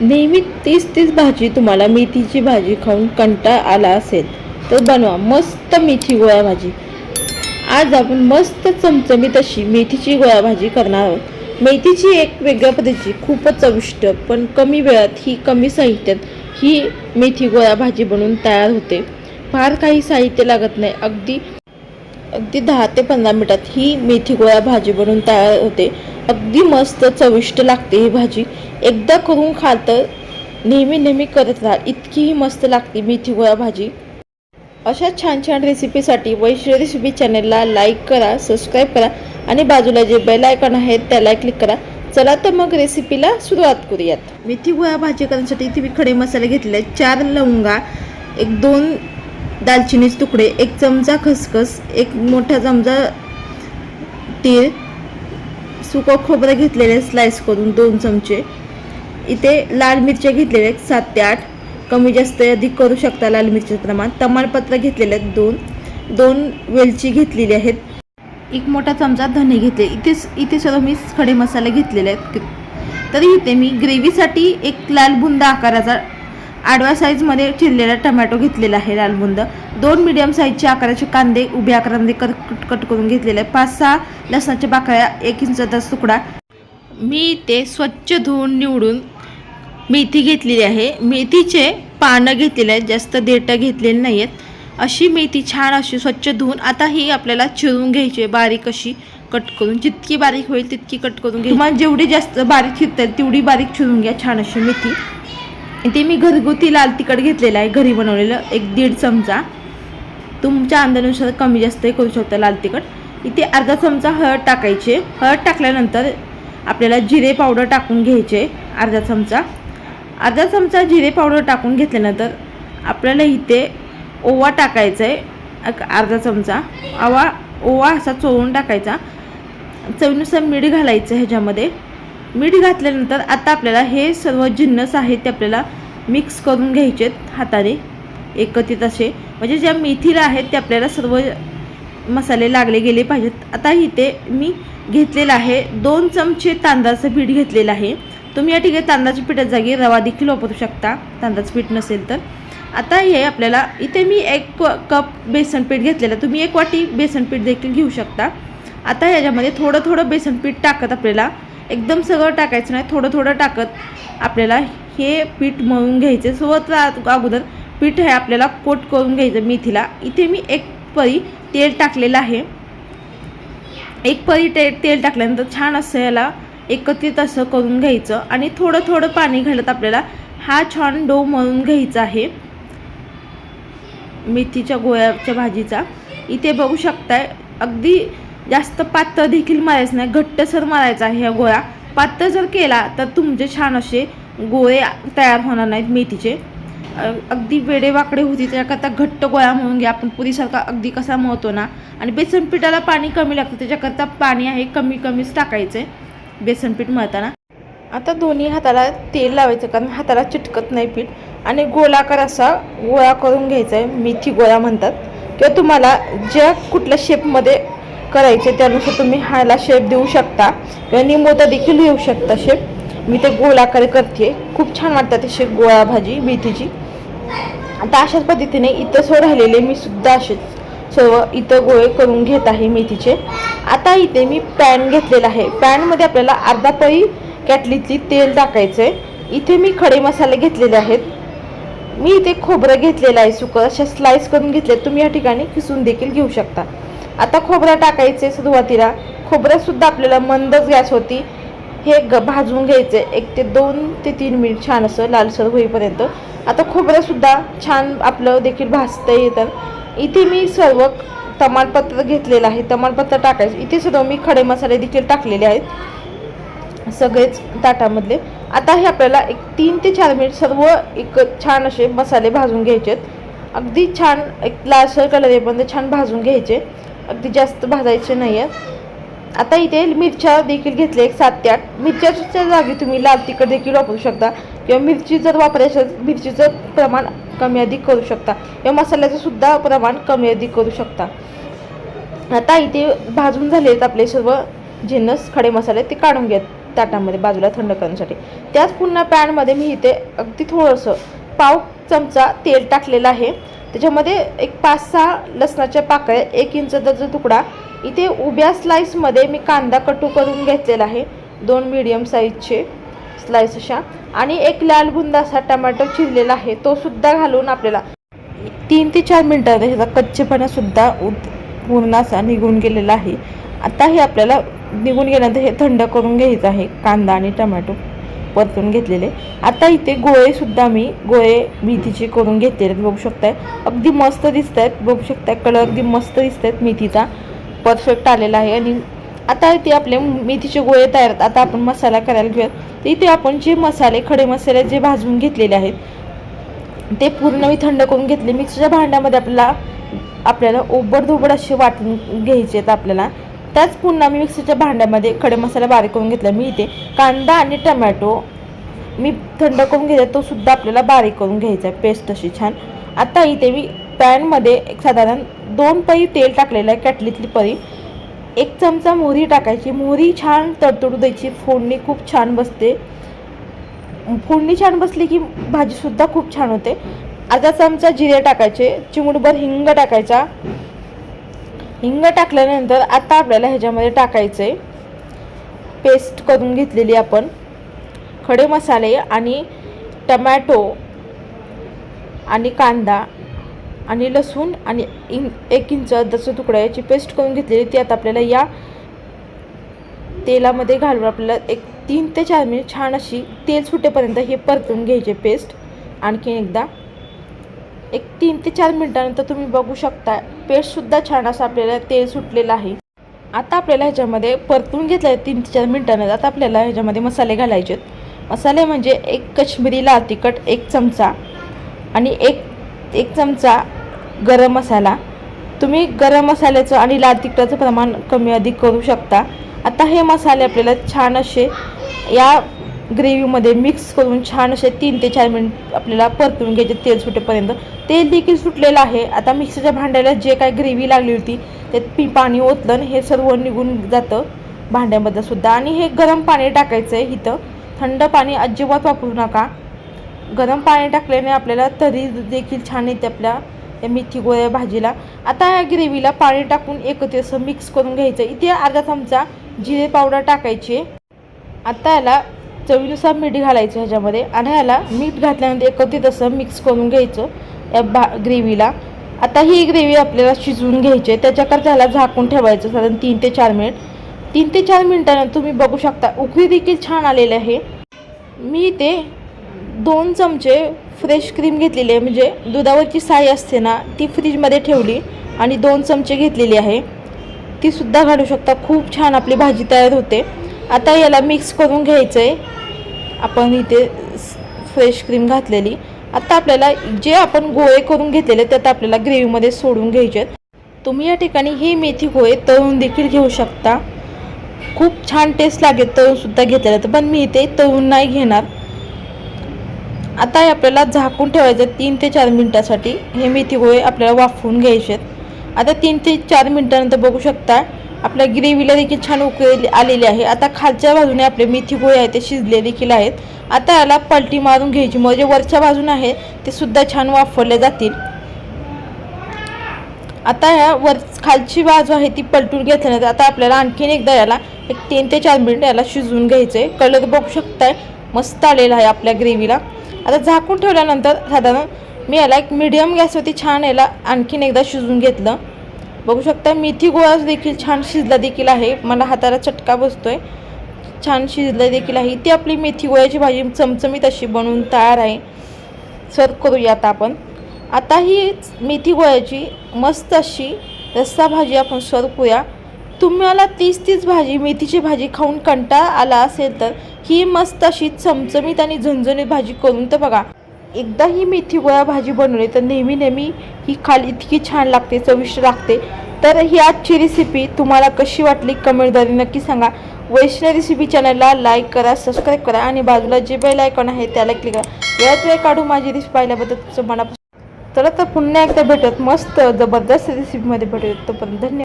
नेहमी तीच तीच भाजी तुम्हाला मेथीची भाजी खाऊन कंटाळ आला असेल तर बनवा. मस्त मेथी गोळा भाजी. आज आपण मस्त चमचमीत अशी मेथीची गोळा भाजी करणार आहोत. मेथीची एक वेगळ्या पद्धतीची खूपच चविष्ट पण कमी वेळात ही कमी साहित्यात ही मेथी गोळा भाजी बनवून तयार होते. फार काही साहित्य लागत नाही. अगदी अगदी दहा ते पंधरा मिनिटात ही मेथी गोळा भाजी बनवून तयार होते. अगदी मस्त चविष्ट लागते ही भाजी. एकदा करून खाल तर नेहमी नेहमी करत राहा. इतकी ही मस्त लागते मेथी गोळा भाजी. अशा छान छान रेसिपीसाठी वैश्य रेसिपी चॅनलला लाईक करा सबस्क्राईब करा आणि बाजूला जे बेल आयकॉन आहे त्याला क्लिक करा. चला तर मग रेसिपीला सुरुवात करूयात. मेथी गोळा भाजी करण्यासाठी इथे मी खडे मसाले घेतले चार लवंगा एक दोन दालचिनीचे तुकडे एक चमचा खसखस एक मोठा चमचा तीळ सुकं खोबरं घेतलेले स्लाइस करून दोन चमचे. इथे लाल मिरच्या घेतलेल्या आहेत सात ते आठ. कमी जास्त अधिक करू शकता लाल मिरचीचं प्रमाण. तमालपत्र घेतलेले आहेत दोन. दोन वेलची घेतलेली आहेत. एक मोठा चमचा धने घेतले. इथे इथे सर्व मी खडे मसाले घेतलेले आहेत. तरी इथे मी ग्रेव्हीसाठी एक लाल बुंद आकाराचा आडव्या साईजमध्ये चिरलेला टमॅटो घेतलेला आहे लालबुंद. दोन मिडियम साईजचे आकाराचे कांदे उभ्या आकारामध्ये कट कट कट करून घेतलेले आहे पाच सहा लसणाच्या बाकळ्या एक इंचाचा तुकडा. मी ते स्वच्छ धुवून निवडून मेथी घेतलेली आहे. मेथीचे पानं घेतलेले आहेत जास्त देठं घेतलेले नाही आहेत अशी मेथी छान अशी स्वच्छ धुवून आता ही आपल्याला चिरून घ्यायची आहे. बारीक अशी कट करून. जितकी बारीक होईल तितकी कट करून घ्या तुम्हाला जेवढी जास्त बारीक चिरता येईल तेवढी बारीक चिरून घ्या. छान अशी मेथी. ते मी घरगुती लाल तिखट घेतलेलं आहे. घरी बनवलेलं एक दीड चमचा. तुमच्या अंदानुसार कमी जास्तही करू शकता लाल तिखट. इथे अर्धा चमचा हळद टाकायचे. हळद टाकल्यानंतर आपल्याला जिरे पावडर टाकून घ्यायचे. अर्धा चमचा. अर्धा चमचा जिरे पावडर टाकून घेतल्यानंतर आपल्याला इथे ओवा टाकायचा आहे एक अर्धा चमचा. आवा ओवा असा चोळून टाकायचा. चवीनुसार मीठ घालायचं ह्याच्यामध्ये. मीठ घातल्यानंतर आता आपल्याला हे सर्व जिन्नस आहेत ते आपल्याला मिक्स करून घ्यायचे आहेत हाताने. एकत्रित असे. म्हणजे ज्या मेथीला आहेत ते आपल्याला सर्व मसाले लागले गेले पाहिजेत. आता इथे मी घेतलेलं आहे दोन चमचे तांदळाचं पीठ घेतलेलं आहे. तुम्ही या ठिकाणी तांदळाच्या पिठाच्या जागी रवा देखील वापरू शकता. तांदळाचं पीठ नसेल तर. आता हे आपल्याला इथे मी एक कप बेसन पीठ घेतलेलं तुम्ही एक वाटी बेसन पीठ देखील घेऊ शकता. आता ह्याच्यामध्ये थोडं थोडं बेसन पीठ टाकत आपल्याला एकदम सगळं टाकायचं नाही थोडं थोडं टाकत आपल्याला हे पीठ मळून घ्यायचे. सोबत अगोदर पीठ हे आपल्याला कोट करून घ्यायचं मेथीला. इथे मी एक परी तेल टाकलेलं आहे. एक परी ते तेल टाकल्यानंतर छान असं याला एकत्रित असं करून घ्यायचं आणि थोडं थोडं पाणी घालत आपल्याला हा छान डो मळून घ्यायचा आहे. मेथीच्या गोळ्याच्या भाजीचा. इथे बघू शकताय अगदी जास्त पातळ देखील मारायचं नाही. घट्टसर मारायचा आहे ह्या गोळ्या. पातळ जर केला तर तुमचे छान असे गोळे तयार होणार नाहीत मेथीचे. अगदी वेडेवाकडे होती त्याच्याकरता घट्ट गोळा म्हणून घ्या. आपण पुरीसारखा अगदी कसा मळतो ना. आणि बेसन पिठाला पाणी कमी लागतं त्याच्याकरता पाणी आहे कमी कमीच टाकायचं आहे बेसन पीठ मळताना. आता दोन्ही हाताला तेल लावायचं कारण हाताला चिटकत नाही पीठ. आणि गोलाकार असा गोळा करून घ्यायचा आहे मेथी गोळा म्हणतात. किंवा तुम्हाला ज्या कुठल्या शेपमध्ये करायचे त्यानुसार तुम्ही हायला शेप देऊ शकता. किंवा निमोता देखील येऊ शकता शेप मी ते गोलाकार करते खूप छान वाटतात ते शेप गोळा भाजी मेथीची. आता अशाच पद्धतीने इथं सो राहिलेले मी सुद्धा असेच. सर्व इथं गोळे करून घेत आहे मेथीचे. आता इथे मी पॅन घेतलेला आहे. पॅनमध्ये आपल्याला अर्धा पळी कॅटलीतली तेल टाकायचं आहे इथे मी खडे मसाले घेतलेले आहेत. मी इथे खोबरं घेतलेलं आहे सुकं. अशा स्लाईस करून घेतले तुम्ही या ठिकाणी किसून देखील घेऊ शकता. आता खोबरं टाकायचे सुरुवातीला. खोबरं सुद्धा आपल्याला मंदच गॅस होती. हे ग भाजून घ्यायचे. एक ते दोन ते तीन मिनिट छान असं लालसर होईपर्यंत. आता खोबरं सुद्धा छान आपलं देखील भाजता येतं. इथे मी सर्व तमालपत्र घेतलेलं आहे. तमालपत्र टाकायचं. इथे सुद्धा मी खडे मसाले देखील टाकलेले आहेत. सगळेच ताटामधले. आता हे आपल्याला एक तीन ते चार मिनिट सर्व एक छान असे मसाले भाजून घ्यायचे आहेत अगदी छान एक लालसर कलर येईपर्यंत छान भाजून घ्यायचे. अगदी जास्त भाजायचे नाही आहेत आता इथे मिरच्या देखील घेतल्या एक सात ते आठ. मिरच्याच्या जागी तुम्ही लाल तिखट देखील वापरू शकता किंवा मिरची जर वापरायची मिरचीचं प्रमाण कमी अधिक करू शकता. किंवा मसाल्याचं सुद्धा प्रमाण कमी अधिक करू शकता. आता इथे भाजून झाले आहेत आपले सर्व जिन्नस खडे मसाले ते काढून घेत ताटामध्ये बाजूला थंड करण्यासाठी. त्याच पुन्हा पॅनमध्ये मी इथे अगदी थोडंसं पाव चमचा तेल टाकलेलं आहे. त्याच्यामध्ये एक पाच सहा लसणाच्या पाकळ्या एक इंच इंचाचा तुकडा. इथे उभ्या स्लाईसमध्ये मी कांदा कटू करून घेतलेला आहे दोन मीडियम साईजचे स्लाईस अशा. आणि एक लाल बुंदा असा टमॅटो चिरलेला आहे तो सुद्धा घालून आपल्याला तीन ते चार मिनटात ह्याचा कच्चेपणा सुद्धा उत पूर्ण असा निघून गेलेला आहे. आता हे आपल्याला निघून गेल्यानंतर हे थंड करून घ्यायचं आहे कांदा आणि टमॅटो परतून घेतलेले. आता इथे गोळेसुद्धा मी गोळे मेथीचे करून घेतलेले आहेत बघू शकताय. अगदी मस्त दिसत आहेत बघू शकताय. कलर अगदी मस्त दिसत आहेत मेथीचा. परफेक्ट आलेला आहे. आणि आता इथे आपले मेथीचे गोळे तयार आहेत. आता आपण मसाला करायला घेऊयात. तर इथे आपण जे मसाले खडे मसाले जे भाजून घेतलेले आहेत ते पूर्ण मी थंड करून घेतले. मिक्सरच्या भांड्यामध्ये आपल्याला आपल्याला ओबडधोबड असे वाटून घ्यायचे आहेत आपल्याला. त्याच पुन्हा मी मिक्सरच्या भांड्यामध्ये खडे मसाला बारीक करून घेतला. मी इथे कांदा आणि टमॅटो मी थंड करून घेतला तो सुद्धा आपल्याला बारीक करून घ्यायचा आहे. पेस्ट अशी छान. आता इथे मी पॅनमध्ये एक साधारण दोन पळी तेल टाकलेलं आहे कॅटलीतली पळी. एक चमचा मोहरी टाकायची. मोहरी छान तडतडू द्यायची. फोडणी खूप छान बसते. फोडणी छान बसली की भाजीसुद्धा खूप छान होते. अर्धा चमचा जिरे टाकायचे. चिमुडभर हिंग टाकायचा. हिंग टाकल्यानंतर आता आपल्याला ह्याच्यामध्ये टाकायचं आहे पेस्ट करून घेतलेली आपण. खडे मसाले आणि टमॅटो आणि कांदा आणि लसूण आणि इं एक इंच अद्रकचा तुकडा याची पेस्ट करून घेतलेली ती आता आपल्याला या तेलामध्ये घालून आपल्याला एक तीन ते चार मिनिट छान अशी तेल सुटेपर्यंत हे परतून घ्यायचे पेस्ट आणखीन एकदा. एक तीन ते चार मिनिटानंतर तुम्ही बघू शकता पेस्टसुद्धा छान असं आपल्याला तेल सुटलेलं आहे. आता आपल्याला ह्याच्यामध्ये परतून घेतलं आहे तीन ते चार मिनटानं. आता आपल्याला ह्याच्यामध्ये मसाले घालायचे आहेत. मसाले म्हणजे एक कश्मीरी लाल तिखट एक चमचा आणि एक एक चमचा गरम मसाला. तुम्ही गरम मसाल्याचं आणि लाल तिखटाचं प्रमाण कमी अधिक करू शकता. आता हे मसाले आपल्याला छान असे या ग्रेव्हीमध्ये मिक्स करून छान असे तीन ते चार मिनिट आपल्याला परतून घ्यायचे तेल सुटेपर्यंत. तेल देखील सुटलेलं आहे. आता मिक्सरच्या भांड्याला जे काय ग्रेव्ही लागली होती ते पी पाणी ओतलं हे सर्व निघून जातं भांड्यामध्ये सुद्धा. आणि हे गरम पाणी टाकायचं आहे इथं. थंड पाणी अजिबात वापरू नका. गरम पाणी टाकल्याने आपल्याला तरी देखील छान येते आपल्या या मेथी गोळ्या भाजीला. आता या ग्रेव्हीला पाणी टाकून एकत्र असं मिक्स करून घ्यायचं. इथे अर्धा चमचा जिरे पावडर टाकायची. आता याला चवीनुसार मीठ घालायचं ह्याच्यामध्ये आणि ह्याला मीठ घातल्यानंतर एकत्रित असं मिक्स करून घ्यायचं या भा ग्रेव्हीला आता ही ग्रेव्ही आपल्याला शिजवून घ्यायची आहे. त्याच्याकरता त्याला झाकून ठेवायचं साधारण तीन ते चार मिनिट तीन ते चार मिनिटानंतर तुम्ही बघू शकता उकळी देखील छान आलेली आहे. मी ते दोन चमचे फ्रेश क्रीम घेतलेली आहे. म्हणजे दुधावरची साई असते ना ती फ्रीजमध्ये ठेवली आणि दोन चमचे घेतलेली आहे. तीसुद्धा घालू शकता. खूप छान आपली भाजी तयार होते. आता याला मिक्स करून घ्यायचं आहे आपण इथे फ्रेश क्रीम घातलेली. आता आपल्याला जे आपण गोळे करून घेतलेले त्यात आपल्याला ग्रेव्हीमध्ये सोडून घ्यायचे आहेत. तुम्ही या ठिकाणी ही मेथी गोळे तळून देखील घेऊ शकता. खूप छान टेस्ट लागेल तळूनसुद्धा घेतलेलं तर पण मी इथे तळून नाही घेणार. आता हे आपल्याला झाकून ठेवायचं तीन ते चार मिनटासाठी. हे मेथी गोळे आपल्याला वाफवून घ्यायचे आहेत. आता तीन ते चार मिनटानंतर बघू शकता आपल्या ग्रेव्हीला देखील छान उकळी आलेली आहे. आता खालच्या बाजूने आपले मेथी गोळे आहेत ते शिजले देखील आहेत. आता याला पलटी मारून घ्यायची. म्हणजे वरच्या बाजूने आहे ते सुद्धा छान वाफवले जातील. आता ह्या वर खालची बाजू आहे ती पलटून घेतल्यानंतर आता आपल्याला आणखीन एकदा याला एक तीन ते चार मिनिट याला शिजवून घ्यायचं आहे कलर बघू शकताय मस्त आलेला आहे आपल्या ग्रेव्हीला. आता झाकून ठेवल्यानंतर साधारण मी याला एक मिडियम गॅसवरती छान याला आणखीन एकदा शिजवून घेतलं. बघू शकता मेथी गोळा देखील छान शिजला देखील आहे. मला हाताला चटका बसतोय. छान शिजलं देखील आहे. ती आपली मेथी गोळ्याची भाजी चमचमीत अशी बनवून तयार आहे. सर्व करूया आता आपण. आता ही मेथी गोळ्याची मस्त अशी रस्सा भाजी आपण सर्व करूया. तुम्हाला तीच तीच भाजी मेथीची भाजी खाऊन कंटाळा आला असेल तर ही मस्त अशी चमचमीत आणि झणझणीत भाजी करून तर बघा. एकदा ही मेथी गोळा भाजी बनवली तर नेहमी नेहमी ही खाली इतकी छान लागते चविष्ट लागते. तर ही आजची रेसिपी तुम्हाला कशी वाटली कमेंटद्वारे नक्की सांगा. वैष्णव रेसिपी चॅनलला लाईक करा सबस्क्राईब करा आणि बाजूला जे बेल आयकॉन आहे त्याला क्लिक करा. वेळात वेळ काढून माझी रेसिपी पाहिल्याबद्दल तुमचं मनापासून चला तर पुन्हा एकदा भेटत मस्त जबरदस्त रेसिपीमध्ये भेटत तोपर्यंत धन्यवाद.